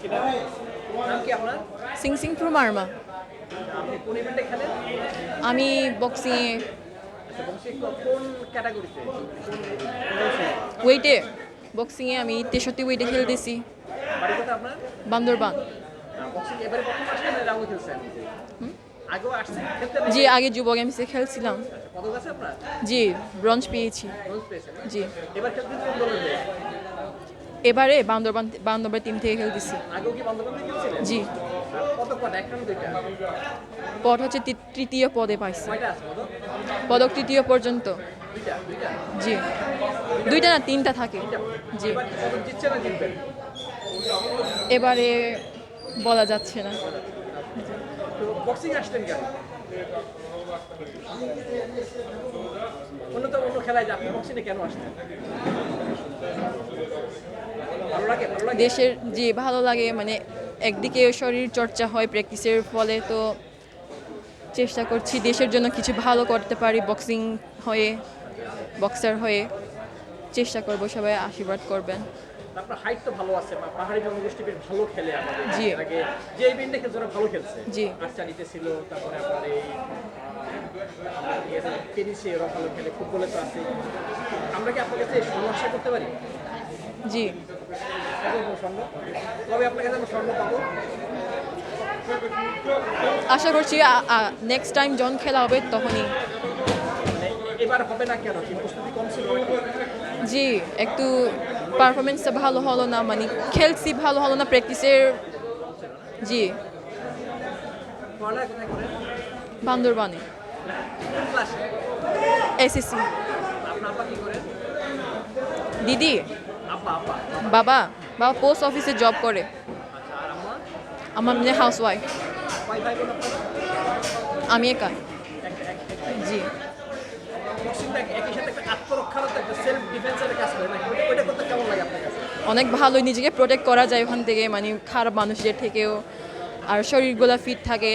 কি নাম নাম কি আপনার? সিং সিং প্রো মার্মা। আপনি কোন ইভেন্টে খেলেন? আমি আচ্ছা কোন ক্যাটাগরিতে কোন ওয়েটে বক্সিংয়ে আমি তেষট্টি ওয়েটে খেলতেছি বান্দরবান। বক্সিং জি আগে যুব গেমসে খেলছিলাম। আপনার? জি ব্রঞ্জ পেয়েছি? জি। এবার খেলতে কোন দলের হয়ে এবারে বান্দরবান বান্দরবান টিম থেকে খেলতেছি। জি। পদ হচ্ছে তৃতীয় পদে পাইছি। পদক? তৃতীয় পর্যন্ত। জি। দুইটা না তিনটা থাকে। জি। এবার বলা যাচ্ছে না। অন্য তো অন্য খেলায় যে আপনি বক্সিংয়ে কেন আসতেন দেশের যে ভালো লাগে মানে একদিকে শরীর চর্চা হয় প্র্যাকটিসের ফলে তো চেষ্টা করছি দেশের জন্য কিছু ভালো করতে পারি বক্সিং হয়ে বক্সার হয়ে চেষ্টা করব সবাই আশীর্বাদ করবেন আপনার হাইট তো ভালো আছে পাহাড়ি জনগোষ্ঠী বেশ ভালো খেলে আমাদের জি। আগে যে ইভেন্টে খেলছে ওরা ভালো খেলছে জি। আর্চারিতে ছিল তারপরে আপনার এই টেনিসে ওরা ভালো খেলে ফুটবলে তো আছে। আমরা কি আপনার কাছে স্বর্ণ আশা করতে পারি? জি। স্বর্ণ কবে আপনার কাছে আমরা স্বর্ণ পাবো। আশা করছি নেক্সট টাইম জন খেলা হবে তখনই। এবার হবে না কেন? কি প্রস্তুতি কম ছিল? জি একটু পারফরমেন্সটা ভালো হলো না মানে খেলছি ভালো হলো না প্র্যাকটিসের জি। বান্দরবানে। এসএসসি দিদি বাবা বাবা পোস্ট অফিসে জব করে আমার মানে হাউস ওয়াইফ আমি একা জি অনেক ভালো নিজেকে প্রোটেক্ট করা যায় ওখান থেকে মানে খারাপ মানুষদের থেকেও। আর শরীরগুলো ফিট থাকে।